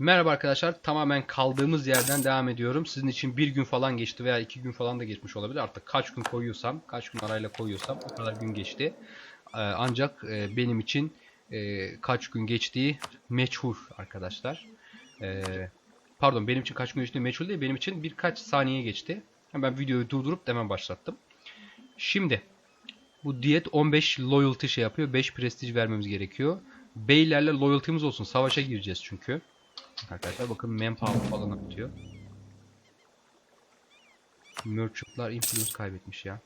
Merhaba arkadaşlar. Tamamen kaldığımız yerden devam ediyorum. Sizin için bir gün falan geçti veya iki gün falan da geçmiş olabilir. Artık kaç gün koyuyorsam, kaç gün arayla koyuyorsam o kadar gün geçti. Ee, ancak e, benim için e, kaç gün geçtiği meçhul arkadaşlar. Ee, pardon benim için kaç gün geçtiği meçhul değil. Benim için birkaç saniye geçti. Hemen videoyu durdurup hemen başlattım. Şimdi bu diyet 15 loyalty şey yapıyor. 5 prestij vermemiz gerekiyor. Beylerle loyalty'miz olsun. Savaşa gireceğiz çünkü. Arkadaşlar bakın manpower falan atıyor. Merchant'lar influence kaybetmiş ya.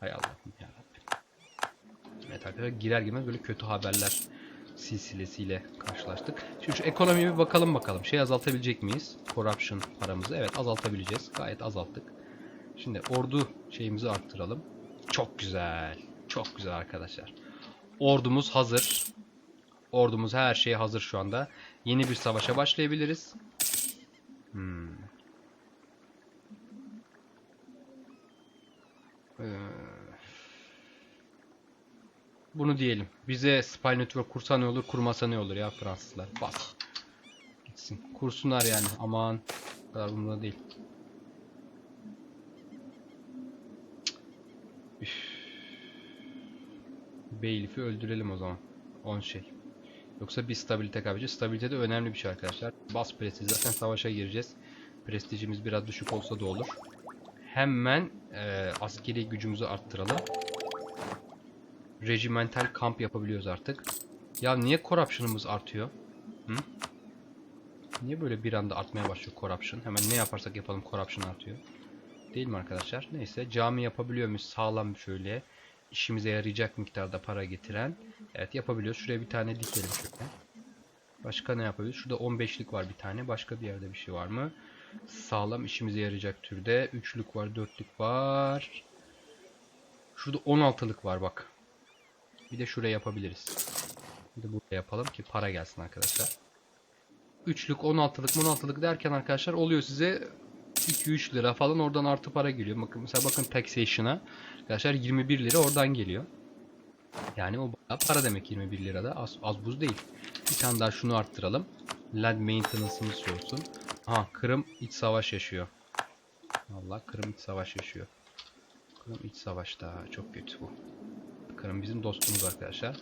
Hay Allah'ım ya Evet arkadaşlar girer girmez böyle kötü haberler silsilesiyle karşılaştık. Şimdi şu ekonomiye bir bakalım bakalım. Şey azaltabilecek miyiz? Corruption paramızı. Evet azaltabileceğiz. Gayet azalttık. Şimdi ordu şeyimizi arttıralım. Çok güzel. Çok güzel arkadaşlar. Ordumuz hazır. Ordumuz her şey hazır şu anda. Yeni bir savaşa başlayabiliriz. Hmm. Ee, bunu diyelim. Bize Spy Network kursa ne olur, kurmasa ne olur ya Fransızlar. Bas. Gitsin. Kursunlar yani. Aman. O kadar umurumda değil. Üf. Bailiff'i öldürelim o zaman. 10 şey. Yoksa bir stabilite kaybedeceğiz. Stabilite de önemli bir şey arkadaşlar. Bas prestij. Zaten savaşa gireceğiz. Prestijimiz biraz düşük olsa da olur. Hemen e, askeri gücümüzü arttıralım. Regimental kamp yapabiliyoruz artık. Ya niye corruption'ımız artıyor? Hı? Niye böyle bir anda artmaya başlıyor corruption? Hemen ne yaparsak yapalım corruption artıyor. Değil mi arkadaşlar? Neyse cami yapabiliyor muyuz? Sağlam şöyle işimize yarayacak miktarda para getiren. Evet yapabiliyoruz. Şuraya bir tane dikelim şöyle. Başka ne yapabiliriz? Şurada 15'lik var bir tane. Başka bir yerde bir şey var mı? Sağlam işimize yarayacak türde. Üçlük var, dörtlük var. Şurada 16'lık var bak. Bir de şuraya yapabiliriz. Bir de buraya yapalım ki para gelsin arkadaşlar. Üçlük, 16'lık, 16'lık derken arkadaşlar oluyor size 2-3 lira falan oradan artı para geliyor. Bakın mesela bakın taxation'a arkadaşlar 21 lira oradan geliyor. Yani o para demek 21 lirada. Az, az buz değil. Bir tane daha şunu arttıralım. Land maintenance'ımız olsun. Aha Kırım iç savaş yaşıyor. Allah Kırım iç savaş yaşıyor. Kırım iç savaşta. Çok kötü bu. Kırım bizim dostumuz arkadaşlar.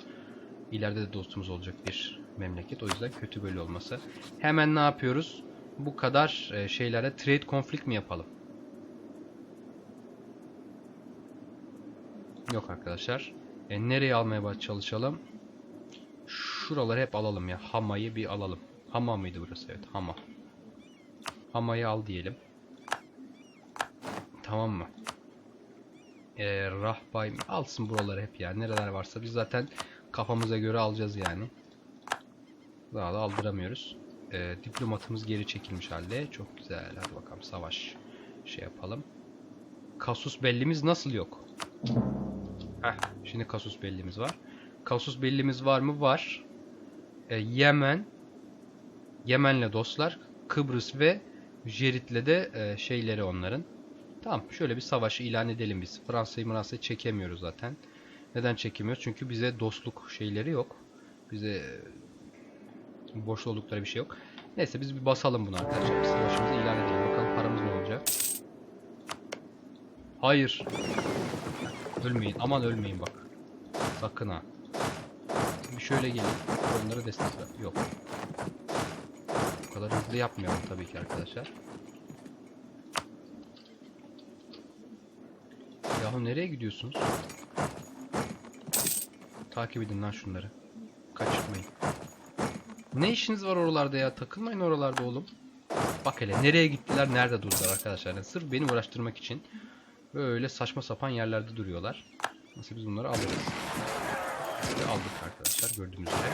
İleride de dostumuz olacak bir memleket. O yüzden kötü böyle olması. Hemen ne yapıyoruz? Bu kadar e, şeylere trade conflict mi yapalım? Yok arkadaşlar. E, nereye almaya çalışalım? Şuraları hep alalım ya. Hama'yı bir alalım. Hama mıydı burası? Evet Hama. Hama'yı al diyelim. Tamam mı? E, Rahbay alsın buraları hep ya. Nereler varsa biz zaten kafamıza göre alacağız yani. Daha da aldıramıyoruz. E, diplomatımız geri çekilmiş halde. Çok güzel. Hadi bakalım savaş şey yapalım. Kasus bellimiz nasıl yok? Heh, şimdi kasus bellimiz var. Kasus bellimiz var mı? Var. E, Yemen Yemen'le dostlar. Kıbrıs ve Jerit'le de e, şeyleri onların. Tamam şöyle bir savaşı ilan edelim biz. Fransa'yı Fransa'yı çekemiyoruz zaten. Neden çekemiyoruz? Çünkü bize dostluk şeyleri yok. Bize e, boş oldukları bir şey yok. Neyse biz bir basalım bunu arkadaşlar. Bir savaşımızı ilan edelim. Bakalım paramız ne olacak. Hayır. Ölmeyin. Aman ölmeyin bak. Sakın ha. Bir şöyle gelin. Onlara destek ver. Yok. Bu kadar hızlı yapmayalım tabii ki arkadaşlar. Yahu nereye gidiyorsunuz? Takip edin lan şunları. Kaçırmayın. Ne işiniz var oralarda ya? Takılmayın oralarda oğlum. Bak hele nereye gittiler, nerede durdular arkadaşlar. Yani sırf beni uğraştırmak için böyle saçma sapan yerlerde duruyorlar. Nasıl biz bunları alırız. Ve aldık arkadaşlar gördüğünüz üzere.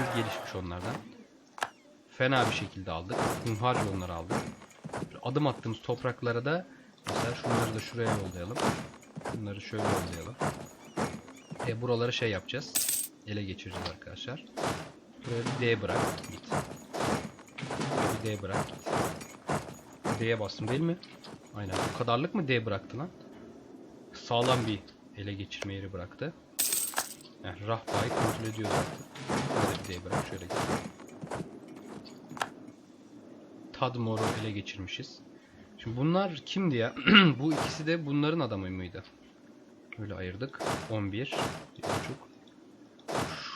Biz gelişmiş onlardan. Fena bir şekilde aldık. Hunharca onları aldık. Adım attığımız topraklara da mesela şunları da şuraya yollayalım. Bunları şöyle yollayalım. E buraları şey yapacağız. Ele geçireceğiz arkadaşlar. D bırak. Git. D bırak. Git. D'ye bastım değil mi? Aynen. Bu kadarlık mı D bıraktı lan? Sağlam bir ele geçirme yeri bıraktı. Yani Rahba'yı kontrol. Böyle bir deyim bırak şöyle gel. Tadmor'u ele geçirmişiz. Şimdi bunlar kimdi ya? Bu ikisi de bunların adamı mıydı? Öyle ayırdık. 11. Bir buçuk.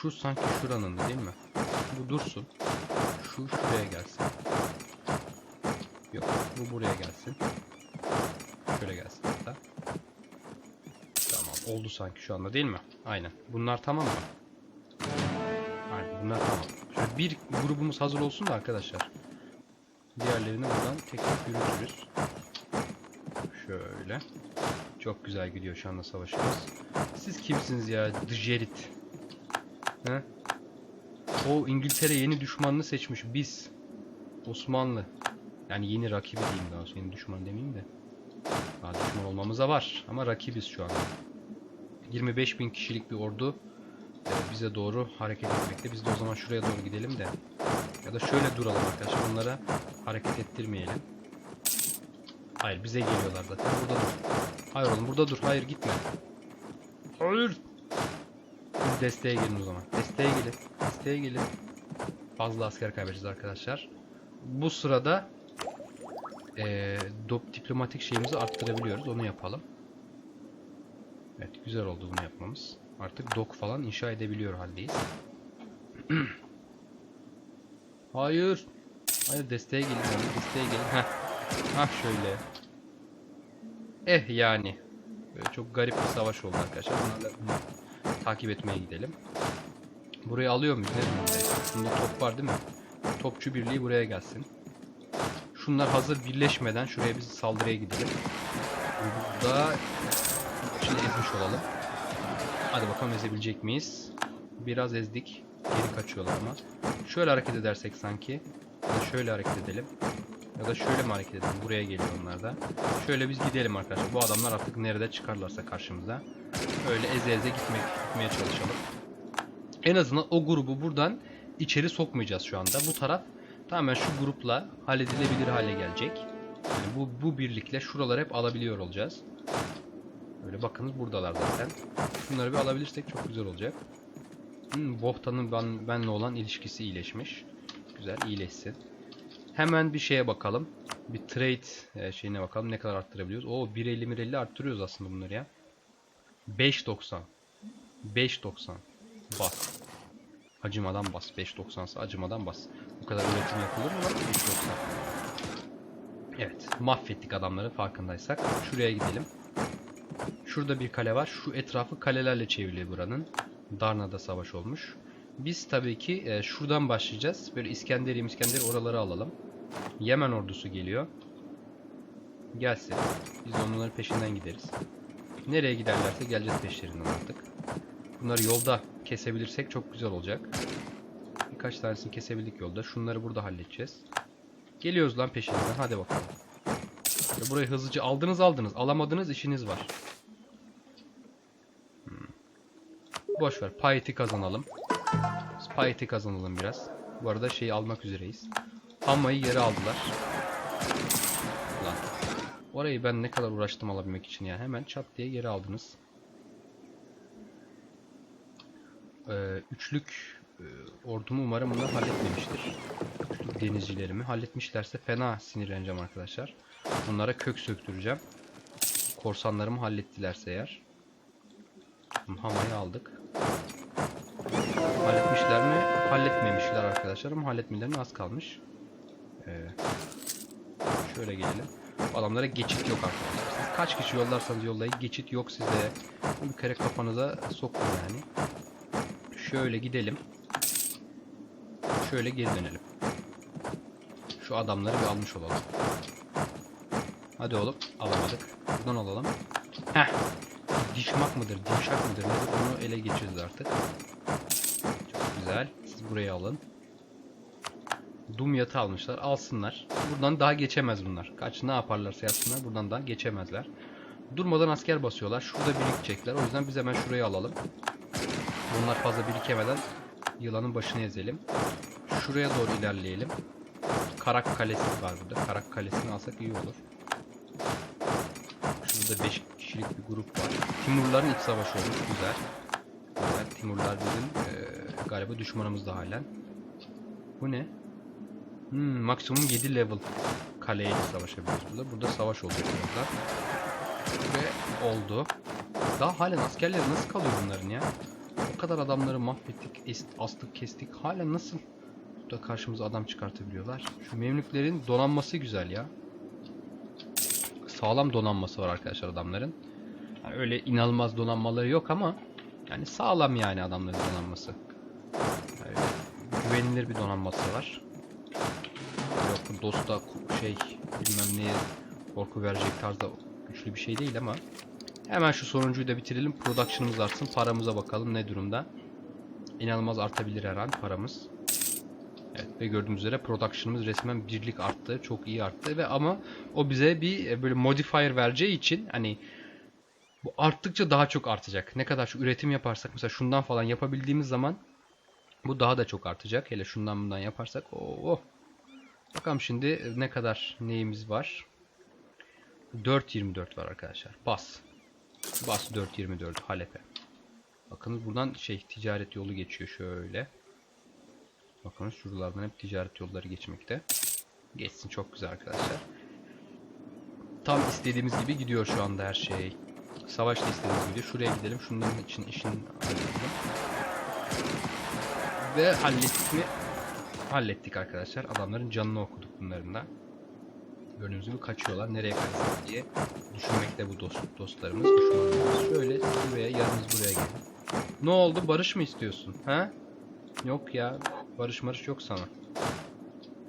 Şu sanki şuranın değil mi? Bu dursun. Şu şuraya gelsin. Yok. Bu buraya gelsin. Şöyle gelsin hatta. Tamam. Oldu sanki şu anda değil mi? Aynen. Bunlar tamam mı? Aynen. Bunlar tamam. Şöyle bir grubumuz hazır olsun da arkadaşlar. Diğerlerini buradan tek tek yürütürüz. Şöyle. Çok güzel gidiyor şu anda savaşımız. Siz kimsiniz ya? Djerit. He? O İngiltere yeni düşmanını seçmiş. Biz. Osmanlı. Yani yeni rakibi diyeyim daha doğrusu. Yeni düşman demeyeyim de. Daha düşman olmamıza var. Ama rakibiz şu anda. 25 bin kişilik bir ordu e, bize doğru hareket etmekte. Biz de o zaman şuraya doğru gidelim de. Ya da şöyle duralım arkadaşlar. Onlara hareket ettirmeyelim. Hayır bize geliyorlar zaten. Burada dur. Hayır oğlum burada dur. Hayır gitme. Hayır. Siz desteğe gelin o zaman. Desteğe gelin. Desteğe gelin. Fazla asker kaybedeceğiz arkadaşlar. Bu sırada eee dop diplomatik şeyimizi arttırabiliyoruz. Onu yapalım. Evet güzel oldu bunu yapmamız. Artık dok falan inşa edebiliyor haldeyiz. Hayır. Hayır desteğe gelin. Desteğe gelin. Heh. Hah şöyle. Eh yani. Böyle çok garip bir savaş oldu arkadaşlar. Bunlarla bunu takip etmeye gidelim. Burayı alıyor muyuz? Ne? Bunda top var değil mi? Topçu birliği buraya gelsin. Şunlar hazır birleşmeden şuraya biz saldırıya gidelim. Burada şimdi ezmiş olalım. Hadi bakalım ezebilecek miyiz? Biraz ezdik. Geri kaçıyorlar ama. Şöyle hareket edersek sanki. Ya şöyle hareket edelim. Ya da şöyle mi hareket edelim? Buraya geliyor onlar da. Şöyle biz gidelim arkadaşlar. Bu adamlar artık nerede çıkarlarsa karşımıza. Öyle eze eze gitmek, gitmeye çalışalım. En azından o grubu buradan içeri sokmayacağız şu anda. Bu taraf tamamen şu grupla halledilebilir hale gelecek. Yani bu, bu birlikle şuraları hep alabiliyor olacağız. Öyle bakınız buradalar zaten. Şunları bir alabilirsek çok güzel olacak. Hmm, Bohta'nın ben, benle olan ilişkisi iyileşmiş. Güzel iyileşsin. Hemen bir şeye bakalım. Bir trade e, şeyine bakalım. Ne kadar arttırabiliyoruz? Oo 1.50 1.50 arttırıyoruz aslında bunları ya. 5.90 5.90 Bas. Acımadan bas. 5.90 ise acımadan bas. Bu kadar üretim yapılır mı lan? 5.90 Evet. Mahvettik adamları farkındaysak. Şuraya gidelim. Şurada bir kale var. Şu etrafı kalelerle çevrili buranın. Darna'da savaş olmuş. Biz tabii ki e, şuradan başlayacağız. Böyle İskenderiye İskenderi oraları alalım. Yemen ordusu geliyor. Gelsin. Biz onların peşinden gideriz. Nereye giderlerse geleceğiz peşlerinden artık. Bunları yolda kesebilirsek çok güzel olacak. Birkaç tanesini kesebildik yolda. Şunları burada halledeceğiz. Geliyoruz lan peşinden. Hadi bakalım. Burayı hızlıca aldınız aldınız. Alamadınız işiniz var. Hmm. Boş ver. Payeti kazanalım. Payeti kazanalım biraz. Bu arada şeyi almak üzereyiz. Hama'yı yere aldılar. Lan. Orayı ben ne kadar uğraştım alabilmek için ya. Hemen çat diye geri aldınız. Ee, üçlük e, ordumu umarım bunlar halletmemiştir. Üçlük denizcilerimi halletmişlerse fena sinirleneceğim arkadaşlar. Onlara kök söktüreceğim. Korsanlarımı hallettilerse eğer. Hama'yı aldık. Halletmişler mi? Halletmemişler arkadaşlar ama halletmelerine az kalmış. Ee, şöyle gelelim. Adamlara geçit yok arkadaşlar. Kaç kişi yollarsanız yollayın geçit yok size. Bir kere kafanıza sokun yani. Şöyle gidelim. Şöyle geri dönelim. Şu adamları bir almış olalım. Hadi oğlum. Alamadık. Buradan alalım. Heh. Dişmak mıdır? Dimşak mıdır? Onu ele geçiririz artık. Çok güzel. Siz burayı alın. Dumyat'ı almışlar. Alsınlar. Buradan daha geçemez bunlar. Kaç ne yaparlarsa yapsınlar. Buradan daha geçemezler. Durmadan asker basıyorlar. Şurada birikecekler. O yüzden biz hemen şurayı alalım. Bunlar fazla birikemeden yılanın başını ezelim. Şuraya doğru ilerleyelim. Karak Kalesi var burada. Karak Kalesi'ni alsak iyi olur. Şurada 5 kişilik bir grup var. Timurların iç savaşı olmuş. Güzel. Güzel. Timurlar bizim eee, galiba düşmanımız da halen. Bu ne? Hmm, maksimum 7 level kaleyle savaşabiliyoruz burada. Burada savaş olacak burada. Ve oldu. Daha halen askerleri nasıl kalıyor bunların ya? O kadar adamları mahvettik, astık, kestik. Hala nasıl burada karşımıza adam çıkartabiliyorlar? Şu memlüklerin donanması güzel ya. Sağlam donanması var arkadaşlar adamların. Yani öyle inanılmaz donanmaları yok ama yani sağlam yani adamların donanması. Yani güvenilir bir donanması var. Yok dosta şey bilmem neye korku verecek tarzda güçlü bir şey değil ama hemen şu sonuncuyu da bitirelim. Production'ımız artsın. Paramıza bakalım ne durumda. İnanılmaz artabilir her an paramız. Evet ve gördüğünüz üzere production'ımız resmen birlik arttı. Çok iyi arttı ve ama o bize bir e, böyle modifier vereceği için hani bu arttıkça daha çok artacak. Ne kadar şu üretim yaparsak mesela şundan falan yapabildiğimiz zaman bu daha da çok artacak. Hele şundan bundan yaparsak oh. Bakalım şimdi ne kadar neyimiz var. 4.24 var arkadaşlar. Bas. Bas 4.24 Halep'e. Bakınız buradan şey ticaret yolu geçiyor şöyle. Bakınız şuralardan hep ticaret yolları geçmekte. Geçsin çok güzel arkadaşlar. Tam istediğimiz gibi gidiyor şu anda her şey. Savaş da istediğimiz gibi. Şuraya gidelim. Şunların için işini halledelim. Ve hallettik mi? Hallettik arkadaşlar. Adamların canını okuduk bunların da. Gördüğünüz gibi kaçıyorlar. Nereye kaçsak diye düşünmekte bu dost, dostlarımız, düşmanlarımız. Şöyle buraya, yalnız buraya gelin. Ne oldu? Barış mı istiyorsun? Ha? Yok ya. Barış marış yok sana.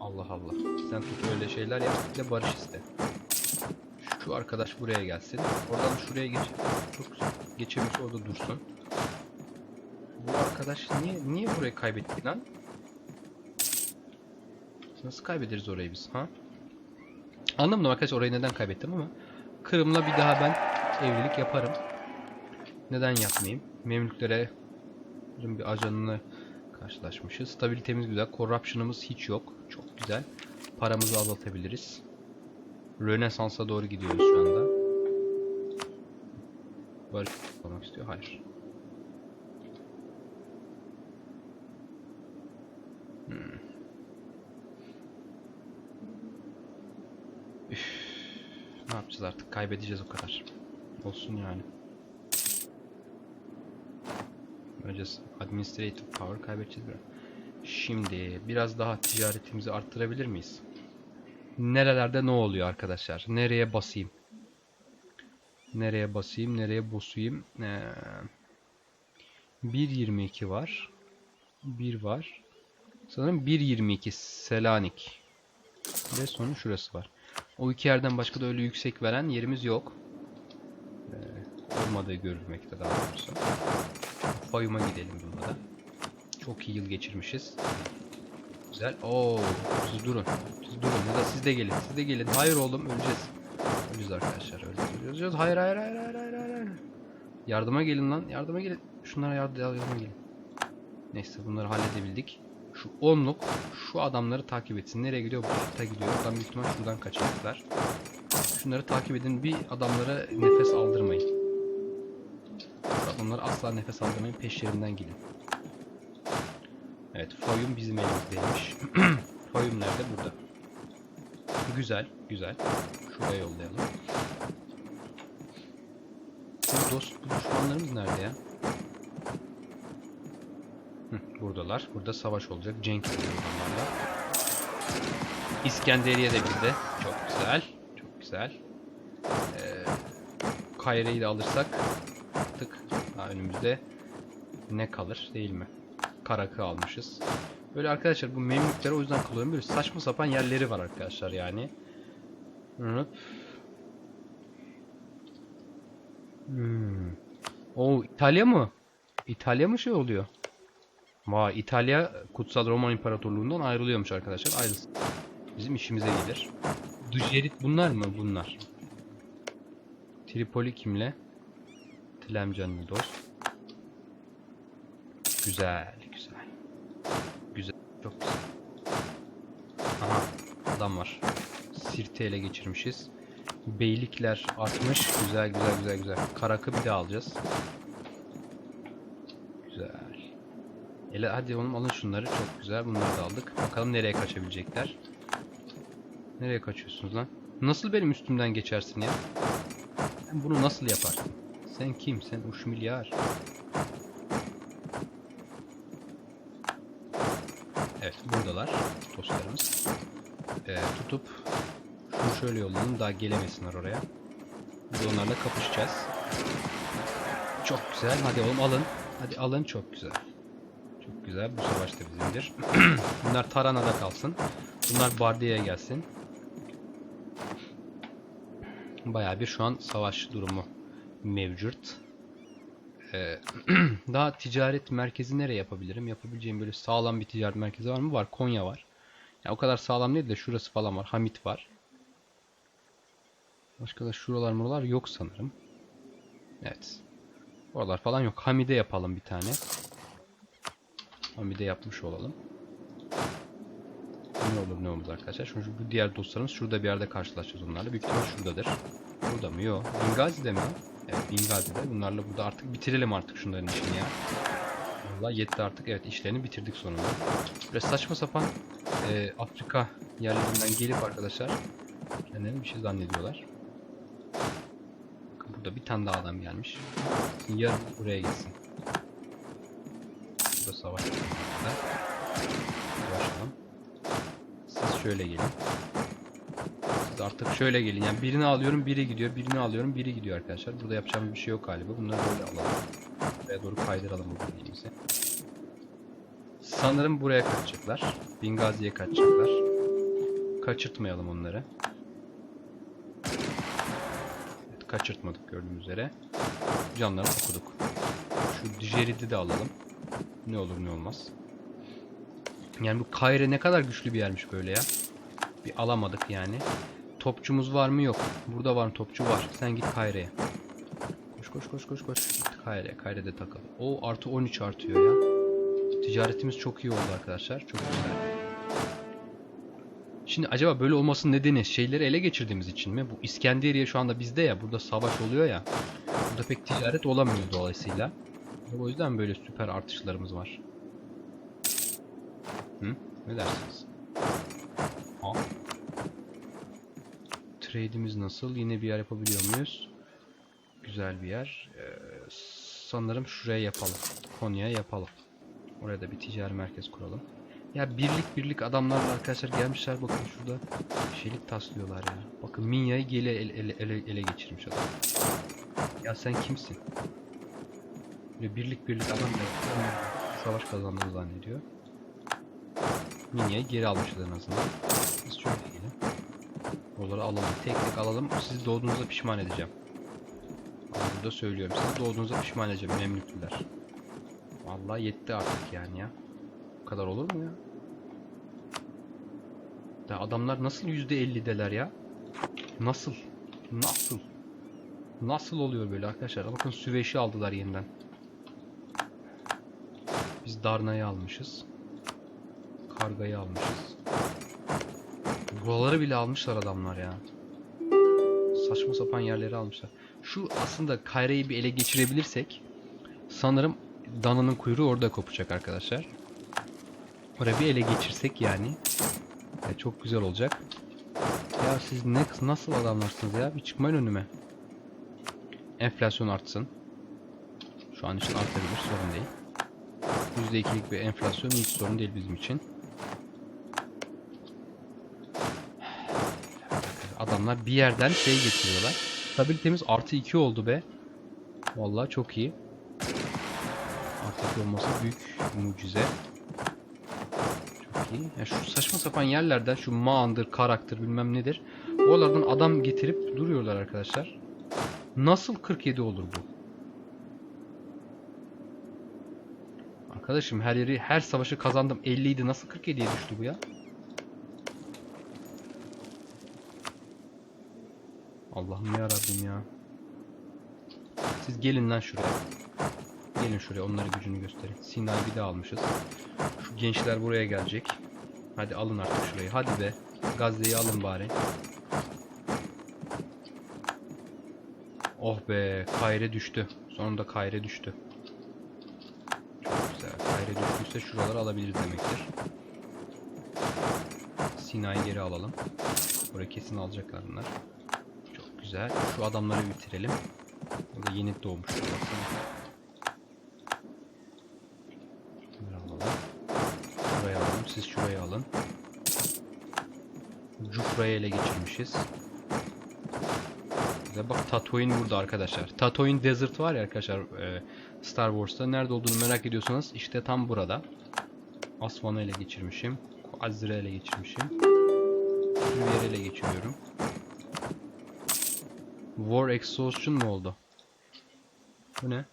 Allah Allah. Sen tut öyle şeyler yap. Bir de barış iste. Şu arkadaş buraya gelsin. Oradan şuraya geç. Çok. Geçemiyorsa orada dursun. Bu arkadaş niye niye burayı kaybetti lan? Nasıl kaybederiz orayı biz ha? Anlamadım arkadaşlar orayı neden kaybettim ama Kırım'la bir daha ben evlilik yaparım. Neden yapmayayım? Memlüklere bir ajanını karşılaşmışız. Stabilitemiz güzel. Corruption'ımız hiç yok. Çok güzel. Paramızı azaltabiliriz. Rönesans'a doğru gidiyoruz şu anda. Barış olmak istiyor. Hayır. Hmm. Üf. Ne yapacağız artık? Kaybedeceğiz o kadar. Olsun yani. Önce administrative power kaybedeceğiz biraz. Şimdi biraz daha ticaretimizi arttırabilir miyiz? Nerelerde ne oluyor arkadaşlar? Nereye basayım? Nereye basayım? Nereye basayım? Ee, 1.22 var. 1 var. Sanırım 1.22 Selanik. Ve sonu şurası var. O iki yerden başka da öyle yüksek veren yerimiz yok. Ee, olmadığı görülmekte daha doğrusu. Fayum'a gidelim bunda da. Çok iyi yıl geçirmişiz. Güzel. Oo, siz durun. Siz durun ya da siz de gelin. Siz de gelin. Hayır oğlum öleceğiz. Öleceğiz arkadaşlar. Öleceğiz. Hayır hayır hayır hayır hayır hayır. Yardıma gelin lan. Yardıma gelin. Şunlara yardım, yardıma gelin. Neyse bunları halledebildik. Şu onluk şu adamları takip etsin. Nereye gidiyor? Bu gidiyor. Adam büyük ihtimal şuradan kaçacaklar. Şunları takip edin. Bir adamlara nefes aldırmayın. Adamlara asla nefes aldırmayın. Peşlerinden gidin. Evet, Fayum bizim elimizdeymiş. Fayum nerede? Burada. Güzel, güzel. Şuraya yollayalım. Dost, düşmanlarımız nerede ya? Buradalar. Burada savaş olacak. Cenk adamlarla. İskenderiye de bizde. Çok güzel. Çok güzel. Ee, Kayre'yi de alırsak artık ha, önümüzde ne kalır değil mi? Karakı almışız. Böyle arkadaşlar bu memlüklere o yüzden kullanıyorum. Böyle saçma sapan yerleri var arkadaşlar yani. Hıp. Hmm. O İtalya mı? İtalya mı şey oluyor? Vay İtalya Kutsal Roman İmparatorluğundan ayrılıyormuş arkadaşlar. Ayrılsın. Bizim işimize gelir. Dujerit bunlar mı? Bunlar. Tripoli kimle? Tlemcenli dost. Güzel, güzel. Güzel, çok güzel. Aha, adam var. Sirte ele geçirmişiz. Beylikler artmış. Güzel, güzel, güzel, güzel. Karakı bir de alacağız. güzel. Ele hadi oğlum alın şunları. Çok güzel. Bunları da aldık. Bakalım nereye kaçabilecekler. Nereye kaçıyorsunuz lan? Nasıl benim üstümden geçersin ya? Sen bunu nasıl yaparsın? Sen kim? Sen uç milyar. Evet buradalar dostlarımız. Ee, tutup şunu şöyle yollayalım daha gelemesinler oraya. Biz onlarla kapışacağız. Çok güzel. Hadi oğlum alın. Hadi alın çok güzel. Çok güzel. Bu savaş da bizimdir. Bunlar Tarana'da kalsın. Bunlar Bardiya'ya gelsin. Bayağı bir şu an savaş durumu mevcut. Ee, daha ticaret merkezi nereye yapabilirim? Yapabileceğim böyle sağlam bir ticaret merkezi var mı? Var. Konya var. Ya o kadar sağlam değil de şurası falan var. Hamit var. Başka da şuralar muralar yok sanırım. Evet. Oralar falan yok. Hamide yapalım bir tane. Hamide yapmış olalım. Ne olur ne olmaz arkadaşlar. Çünkü bu diğer dostlarımız şurada bir yerde karşılaşacağız onlarla. Büyük ihtimal şuradadır. Burada mı? Yok. Bingazi'de mi? Evet Bingazi'de. Bunlarla burada artık bitirelim artık şunların işini ya. Valla yetti artık. Evet işlerini bitirdik sonunda. Böyle saçma sapan e, Afrika yerlerinden gelip arkadaşlar kendilerini bir şey zannediyorlar. Burada bir tane daha adam gelmiş. Yarın buraya gitsin. Burada savaş. var. Savaşalım. Siz şöyle gelin. Siz artık şöyle gelin. Yani birini alıyorum biri gidiyor. Birini alıyorum biri gidiyor arkadaşlar. Burada yapacağımız bir şey yok galiba. Bunları böyle alalım. Buraya doğru kaydıralım bu bildiğimizi. Sanırım buraya kaçacaklar. Bingazi'ye kaçacaklar. Kaçırtmayalım onları. Evet, kaçırtmadık gördüğünüz üzere. Canlarını okuduk. Şu Dijerid'i de alalım. Ne olur ne olmaz. Yani bu Kayre ne kadar güçlü bir yermiş böyle ya. Bir alamadık yani. Topçumuz var mı yok. Burada var mı topçu var. Sen git Kayre'ye. Koş koş koş koş koş. Git Kayre. Kayre'de takıl. O artı 13 artıyor ya. Ticaretimiz çok iyi oldu arkadaşlar. Çok güzel. Şimdi acaba böyle olmasının nedeni şeyleri ele geçirdiğimiz için mi? Bu İskenderiye şu anda bizde ya. Burada savaş oluyor ya. Burada pek ticaret olamıyor dolayısıyla. O yüzden böyle süper artışlarımız var. Hı? Ne dersiniz? Ha? Trade'imiz nasıl? Yine bir yer yapabiliyor muyuz? Güzel bir yer. Ee, sanırım şuraya yapalım. Konya'ya yapalım. Oraya da bir ticari merkez kuralım. Ya birlik birlik adamlarla arkadaşlar gelmişler bakın şurada şeylik taslıyorlar ya. Bakın Minya'yı ele, ele, ele, ele, ele geçirmiş adam. Ya sen kimsin? Böyle birlik birlik adam da savaş kazandığını zannediyor. Minya'yı geri almışız en azından. Biz şöyle gelin. Oraları alalım. Tek tek alalım. Sizi doğduğunuzda pişman edeceğim. Ama burada söylüyorum. Sizi doğduğunuzda pişman edeceğim Memlükliler. Vallahi yetti artık yani ya. Bu kadar olur mu ya? Ya adamlar nasıl %50'deler ya? Nasıl? Nasıl? Nasıl oluyor böyle arkadaşlar? Bakın Süveyş'i aldılar yeniden. Biz Darna'yı almışız. Karga'yı almışız. Buraları bile almışlar adamlar ya. Saçma sapan yerleri almışlar. Şu aslında Kayre'yi bir ele geçirebilirsek sanırım dananın kuyruğu orada kopacak arkadaşlar. Oraya bir ele geçirsek yani ya çok güzel olacak. Ya siz ne nasıl adamlarsınız ya? Bir çıkmayın önüme. Enflasyon artsın. Şu an için artabilir sorun değil. %2'lik bir enflasyon hiç sorun değil bizim için. Adamlar bir yerden şey getiriyorlar. Stabilitemiz artı 2 oldu be. Vallahi çok iyi. Artı 2 olması büyük mucize. Çok iyi. Ya şu saçma sapan yerlerden şu mağandır, karaktır bilmem nedir. Oralardan adam getirip duruyorlar arkadaşlar. Nasıl 47 olur bu? Arkadaşım her yeri her savaşı kazandım 50 idi nasıl 47'ye düştü bu ya? Allah'ım ya Rabbim ya. Siz gelin lan şuraya. Gelin şuraya onlara gücünü gösterin. Sina'yı bir daha almışız. Şu gençler buraya gelecek. Hadi alın artık şurayı. Hadi be. Gazze'yi alın bari. Oh be. Kayre düştü. Sonunda Kayre düştü. İse şuraları alabiliriz demektir. Sina'yı geri alalım. Burayı kesin alacaklar bunlar. Çok güzel. Şu adamları bitirelim. Burada yeni doğmuş. Bunları alalım. Şuraya alalım. Siz şuraya alın. Cufra'yı ele geçirmişiz. Bak Tatooine burada arkadaşlar. Tatooine Desert var ya arkadaşlar e, Star Wars'ta. Nerede olduğunu merak ediyorsanız işte tam burada. Asvan'ı ele geçirmişim. Azra ele geçirmişim. Bir yer ele geçiriyorum. War Exhaustion mu oldu? Bu ne?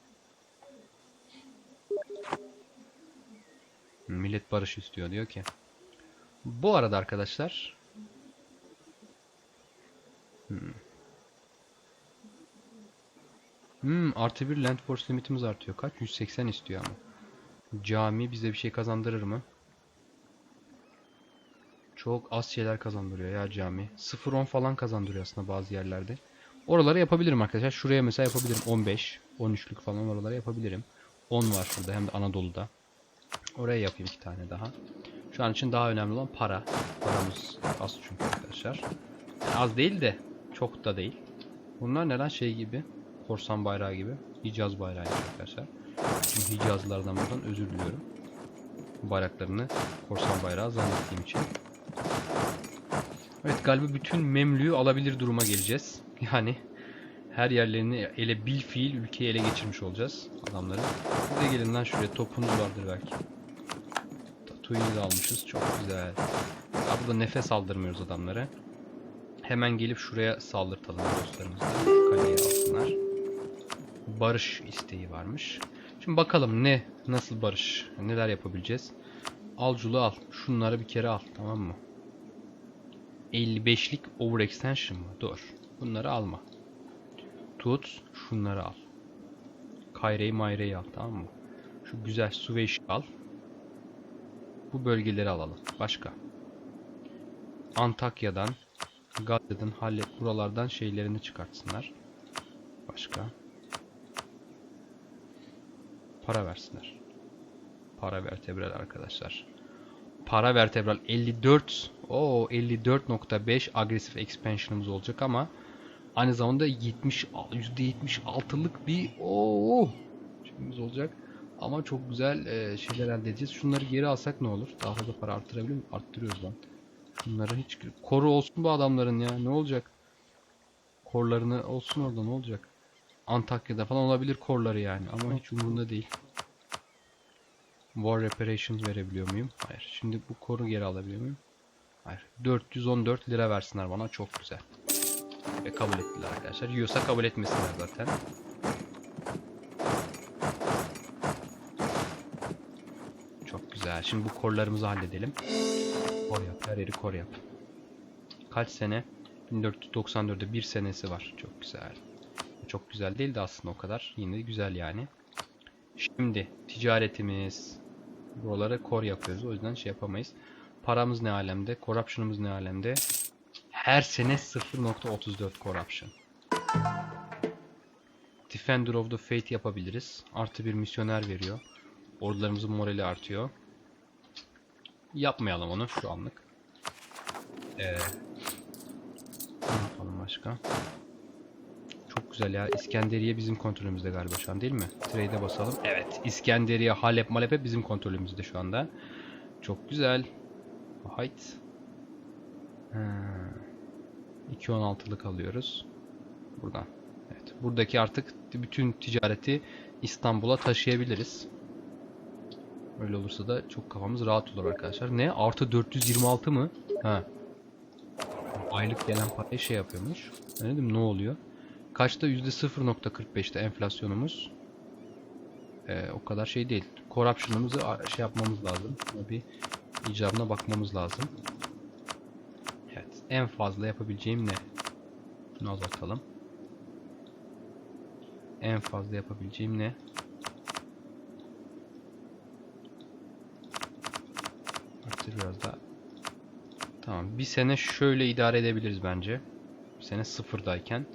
Millet barış istiyor diyor ki. Bu arada arkadaşlar Hmm, artı bir land force limitimiz artıyor. Kaç? 180 istiyor ama. Cami bize bir şey kazandırır mı? Çok az şeyler kazandırıyor ya cami. 0-10 falan kazandırıyor aslında bazı yerlerde. Oraları yapabilirim arkadaşlar. Şuraya mesela yapabilirim 15, 13'lük falan oralara yapabilirim. 10 var şurada hem de Anadolu'da. Oraya yapayım iki tane daha. Şu an için daha önemli olan para. Paramız az çünkü arkadaşlar. Az değil de çok da değil. Bunlar neden şey gibi? Korsan bayrağı gibi. Hicaz bayrağı gibi arkadaşlar. Şimdi Hicazlılardan buradan özür diliyorum. Bayraklarını korsan bayrağı zannettiğim için. Evet galiba bütün Memlü'yü alabilir duruma geleceğiz. Yani her yerlerini ele bil fiil ülkeyi ele geçirmiş olacağız adamları. Bir de gelin lan şuraya topunuz vardır belki. Tatooine'i de almışız. Çok güzel. Ya burada nefes aldırmıyoruz adamlara. Hemen gelip şuraya saldırtalım dostlarımızla. Şu Kaleyi alsınlar. Barış isteği varmış. Şimdi bakalım ne, nasıl barış, neler yapabileceğiz. Alculu al. Şunları bir kere al, tamam mı? 55'lik overextension mı? Dur. Bunları alma. Tut, şunları al. Kayre'yi Mayre'yi al, tamam mı? Şu güzel Suveş'i al. Bu bölgeleri alalım. Başka. Antakya'dan, Gadda'dan, Halep buralardan şeylerini çıkartsınlar. Başka. Para versinler. Para vertebral arkadaşlar. Para vertebral 54. O 54.5 agresif expansion'ımız olacak ama aynı zamanda 70 %76'lık bir o şeyimiz olacak. Ama çok güzel e, şeyler elde edeceğiz. Şunları geri alsak ne olur? Daha fazla para arttırabilir miyim? Arttırıyoruz lan. Bunları hiç koru olsun bu adamların ya. Ne olacak? Korlarını olsun orada ne olacak? Antakya'da falan olabilir korları yani ama hiç umurunda değil. War reparations verebiliyor muyum? Hayır. Şimdi bu koru geri alabiliyor muyum? Hayır. 414 lira versinler bana. Çok güzel. Ve kabul ettiler arkadaşlar. Yiyorsa kabul etmesinler zaten. Çok güzel. Şimdi bu korlarımızı halledelim. Kor yap. Her yeri kor yap. Kaç sene? 1494'de bir senesi var. Çok güzel. Çok güzel değil de aslında o kadar. Yine güzel yani. Şimdi ticaretimiz. Buralara kor yapıyoruz. O yüzden şey yapamayız. Paramız ne alemde? Corruption'ımız ne alemde? Her sene 0.34 corruption. Defender of the Faith yapabiliriz. Artı bir misyoner veriyor. Ordularımızın morali artıyor. Yapmayalım onu şu anlık. Ee, ne yapalım başka? Güzel ya. İskenderiye bizim kontrolümüzde galiba şu an değil mi? Trade'e basalım. Evet. İskenderiye, Halep, Malep hep bizim kontrolümüzde şu anda. Çok güzel. Hayt. Ha. 2.16'lık alıyoruz. Buradan. Evet. Buradaki artık bütün ticareti İstanbul'a taşıyabiliriz. Öyle olursa da çok kafamız rahat olur arkadaşlar. Ne? Artı 426 mı? Ha. Aylık gelen parayı şey yapıyormuş. Ne dedim? Ne oluyor? Kaçta? %0.45'te enflasyonumuz. Ee, o kadar şey değil. Corruption'ımızı şey yapmamız lazım. Bir icabına bakmamız lazım. Evet. En fazla yapabileceğim ne? Bunu azaltalım. En fazla yapabileceğim ne? Arttır biraz daha. Tamam. Bir sene şöyle idare edebiliriz bence. Bir sene sıfırdayken.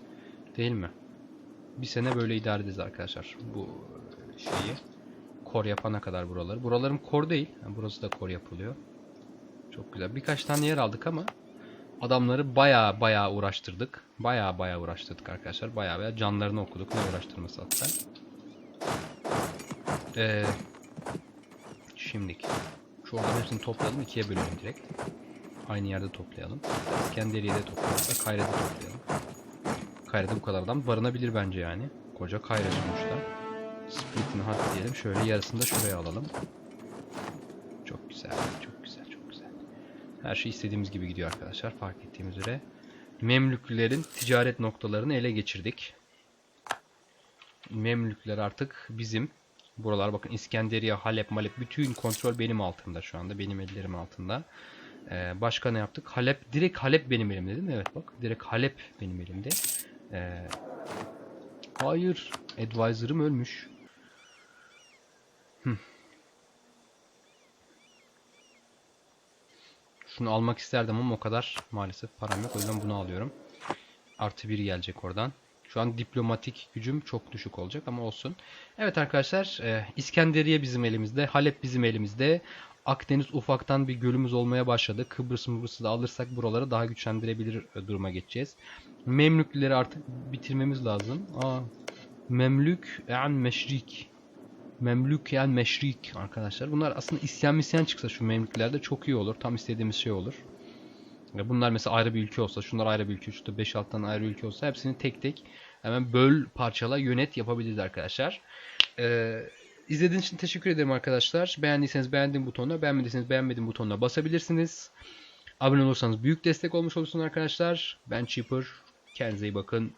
Değil mi? Bir sene böyle idare ederiz arkadaşlar. Bu şeyi. Kor yapana kadar buraları. Buralarım kor değil. Ha, burası da kor yapılıyor. Çok güzel. Birkaç tane yer aldık ama adamları baya baya uğraştırdık. Baya baya uğraştırdık arkadaşlar. Baya baya canlarını okuduk. Ne uğraştırması hatta. Ee, şimdiki. Şu oradan hepsini toplayalım. ikiye bölelim direkt. Aynı yerde toplayalım. İskenderiye'de toplayalım ve Kayre'de toplayalım. Kayre'de bu kadar adam barınabilir bence yani. Koca Kayre sonuçta. Split'ini hak diyelim. Şöyle yarısını da şuraya alalım. Çok güzel, çok güzel, çok güzel. Her şey istediğimiz gibi gidiyor arkadaşlar. Fark ettiğimiz üzere. Memlüklülerin ticaret noktalarını ele geçirdik. Memlükler artık bizim. Buralar bakın İskenderiye, Halep, Malep bütün kontrol benim altımda şu anda. Benim ellerim altında. Ee, başka ne yaptık? Halep, direkt Halep benim elimde değil mi? Evet bak. Direkt Halep benim elimde. Ee, hayır. Advisor'ım ölmüş. Hı. Şunu almak isterdim ama o kadar maalesef param yok. O yüzden bunu alıyorum. Artı bir gelecek oradan. Şu an diplomatik gücüm çok düşük olacak ama olsun. Evet arkadaşlar e, İskenderiye bizim elimizde. Halep bizim elimizde. Akdeniz ufaktan bir gölümüz olmaya başladı. Kıbrıs Mıbrıs'ı da alırsak buraları daha güçlendirebilir e, duruma geçeceğiz. Memlükleri artık bitirmemiz lazım. Aa, Memlük en meşrik. Memlük yani meşrik arkadaşlar. Bunlar aslında isyan misyan çıksa şu Memlüklerde çok iyi olur. Tam istediğimiz şey olur. Bunlar mesela ayrı bir ülke olsa, şunlar ayrı bir ülke, şurada 5-6 tane ayrı ülke olsa hepsini tek tek hemen böl, parçala, yönet yapabiliriz arkadaşlar. Ee, izlediğiniz için teşekkür ederim arkadaşlar. Beğendiyseniz beğendim butonuna, beğenmediyseniz beğenmedim butonuna basabilirsiniz. Abone olursanız büyük destek olmuş olursunuz arkadaşlar. Ben Cheaper. Kendinize iyi bakın.